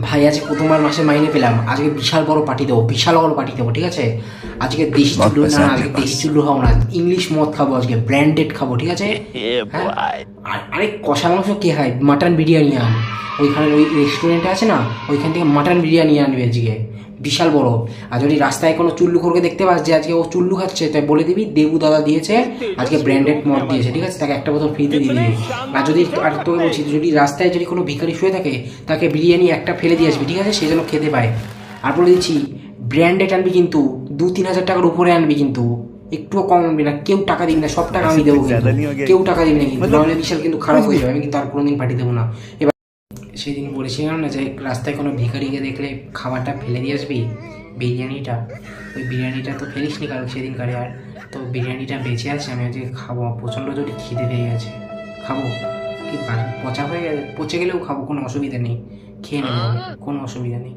ভাই, আজকে প্রথমবার মাসে মাইনে পেলাম। আজকে বিশাল বড় পার্টি দেবো, বিশাল বড় পার্টি দেবো, ঠিক আছে? আজকে দেশি চুল্লু না আজকে দেশি চুল্লু খাব না ইংলিশ মদ খাব আজকে ব্র্যান্ডেড খাব ঠিক আছে? আরে কষা মাংস কে হয় মাটন বিরিয়ানি আন ওইখানে ওই রেস্টুরেন্টে আছে না ওইখান থেকে মাটন বিরিয়ানি আনবে আজকে। বিশাল বড়। আর যদি রাস্তায় কোনো চুল্লু চুল্লুখোরকে দেখতে পাস যে আজকে ও চুল্লু খাচ্ছে তাই বলে দিবি দেবু দাদা দিয়েছে আজকে ব্র্যান্ডেড মদ দিয়েছে ঠিক আছে? তাকে একটা বোতল ফ্রিতে দিয়ে দিবি। আর যদি আর তোকে বলছি যদি রাস্তায় যদি কোনো ভিখারি শুয়ে থাকে তাকে বিরিয়ানি একটা ফেলে দিয়ে আসবি ঠিক আছে? সেজন্য খেতে পায়। আর বলে দিচ্ছি ব্র্যান্ডেড আনবি কিন্তু। দু তিন হাজার টাকার উপরে আনবি কিন্তু। একটুও কম আনবি না কেউ টাকা দিবি না সব টাকা আমি দেবো কেউ টাকা দিবি না কিন্তু। মানে নাহলে বিশাল কিন্তু খারাপ হয়ে যাবে আমি কিন্তু আর কোনোদিন পাঠিয়ে দেবো না। এবার সেদিন বলেছিলাম না যে রাস্তায় কোনো ভিখারিকে দেখলে খাবারটা ফেলে দিয়ে আসবি? বিরিয়ানিটা? ওই বিরিয়ানিটা তো ফেলিস নি কারণ সেদিন কারে আর। তো বিরিয়ানিটা বেঁচে আছে আমি আজকে খাব। প্রচণ্ড জোরে খিদে পেয়ে গেছে। খাব? কি পচা হয়ে গেলে পচে গেলেও খাব কোনো অসুবিধা নেই। খেয়ে নেব কোনো অসুবিধা নেই।